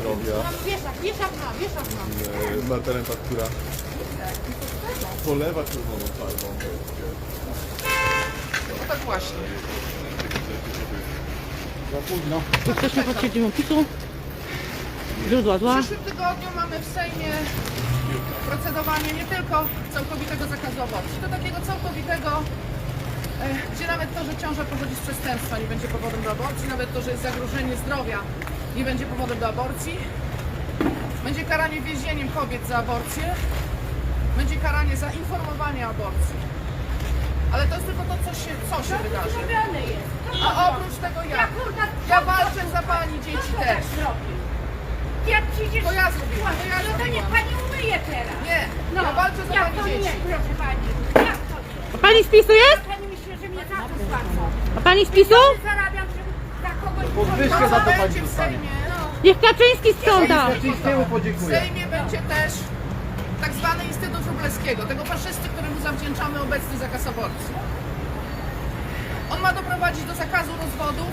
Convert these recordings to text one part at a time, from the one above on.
zdrowia, Mam wieszak, wieszak mam, wieszak e, Marta która polewa czerwoną farbą. No tak właśnie. Jesteśmy pod siedzibą PiSu. Źródła W zła. przyszłym tygodniu mamy w Sejmie procedowanie nie tylko całkowitego zakazu aborcji, to takiego całkowitego, e, gdzie nawet to, że ciąża pochodzi z przestępstwa nie będzie powodem do aborcji, nawet to, że jest zagrożenie zdrowia nie będzie powodem do aborcji. Będzie karanie więzieniem kobiet za aborcję. Będzie karanie za informowanie o aborcji. Ale to jest tylko to, co się, co się wydarzy. Zrobione jest. A oprócz tego ja. Ja kurwa, Ja walczę za pani dzieci też. tak zrobił? Jak przyjdziesz... To ja zrobiłam, to ja No to niech pani umyje teraz. Nie, No, ja walczę za jak pani to dzieci. nie, proszę pani. Jak to nie? A pani z PiSu jest? Pani myśli, że mnie za to. A pani z PiSu? Zarabiam, żeby za kogoś... Podwyżkę za to będzie pani w dostanie. Sejmie. Niech Kaczyński sprząta. Czyli z tyłu W podziękuję. Sejmie będzie też tak zwany Instytut Wróblewskiego, tego faszysty, któremu zawdzięczamy obecny zakaz aborcji. On ma doprowadzić do zakazu rozwodów,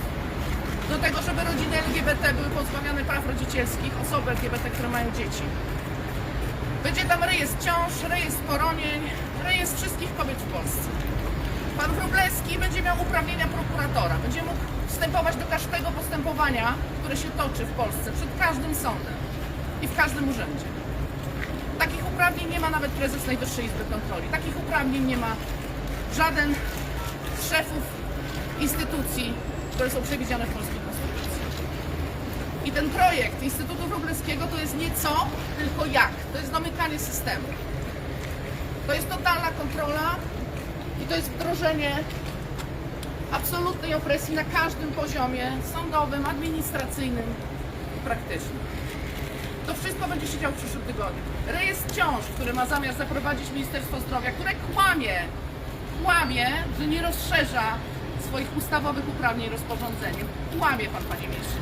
do tego, żeby rodziny LGBT były pozbawione praw rodzicielskich, osoby LGBT, które mają dzieci. Będzie tam rejestr ciąż, rejestr poronień, rejestr wszystkich kobiet w Polsce. Pan Wróblewski będzie miał uprawnienia prokuratora, będzie mógł wstępować do każdego postępowania, które się toczy w Polsce, przed każdym sądem i w każdym urzędzie. Takich uprawnień nie ma nawet prezes Najwyższej Izby Kontroli. Takich uprawnień nie ma żaden z szefów instytucji, które są przewidziane w polskiej konstytucji. I ten projekt Instytutu Wróblewskiego to jest nie co, tylko jak. To jest domykanie systemu. To jest totalna kontrola i to jest wdrożenie absolutnej opresji na każdym poziomie sądowym, administracyjnym i praktycznym. To wszystko będzie się działo w przyszłym tygodniu. Rejestr ciąż, który ma zamiar zaprowadzić Ministerstwo Zdrowia, które kłamie, kłamie, że nie rozszerza swoich ustawowych uprawnień rozporządzeniem. Kłamie pan, panie ministrze.